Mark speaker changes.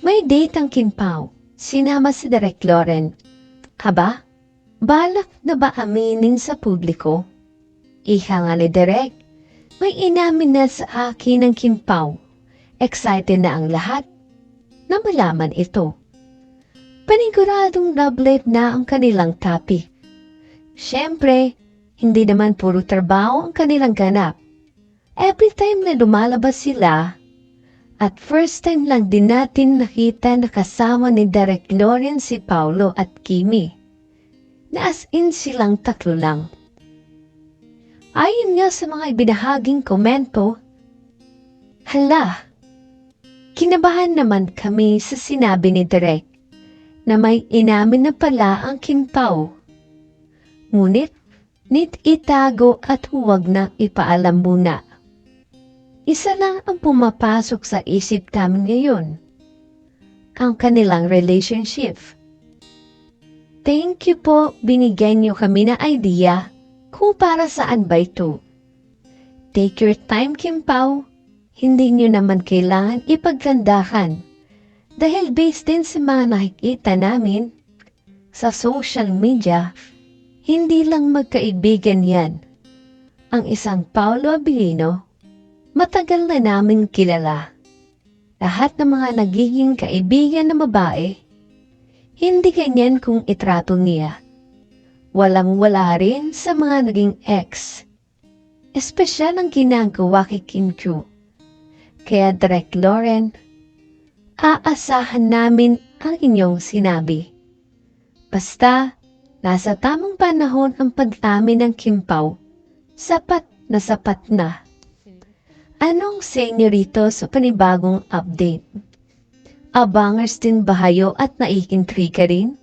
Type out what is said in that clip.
Speaker 1: May date ang Kinpao. Sinama si Direk Loren. Haba? Balak na ba aminin sa publiko? Iha nga ni Direk. May inamin na sa akin ng Kinpao. Excited na ang lahat na malaman ito. Paniguradong life na ang kanilang topic. Siyempre, hindi naman puro trabaho ang kanilang ganap. Every time na lumalabas sila, at first time lang din natin nakita na kasama ni Derek Lawrence si Paulo at Kimi. Na as in silang tatlo lang. Ayon nga sa mga ibinahaging komento, Hala, kinabahan naman kami sa sinabi ni Derek na may inamin na pala ang Kinpao. Ngunit, nit itago at huwag na ipaalam muna. Isa lang ang pumapasok sa isip namin ngayon. Ang kanilang relationship. Thank you po, binigyan niyo kami na idea kung para saan ba ito. Take your time, Kim Pao. Hindi niyo naman kailangan ipaggandahan. Dahil based din sa mga nakikita namin sa social media, hindi lang magkaibigan yan. Ang isang Paolo Abilino, matagal na namin kilala. Lahat ng mga nagiging kaibigan na babae, hindi ganyan kung itrato niya. Walang-wala rin sa mga naging ex. Espesyal ang ginagawa kay Kim Chu. Kaya Direk Lauren, aasahan namin ang inyong sinabi. Basta, nasa tamang panahon ang pag-amin ng Kimpaw, sapat na sapat na. Anong say sa panibagong update? Abangers din ba kayo at naikintriga rin?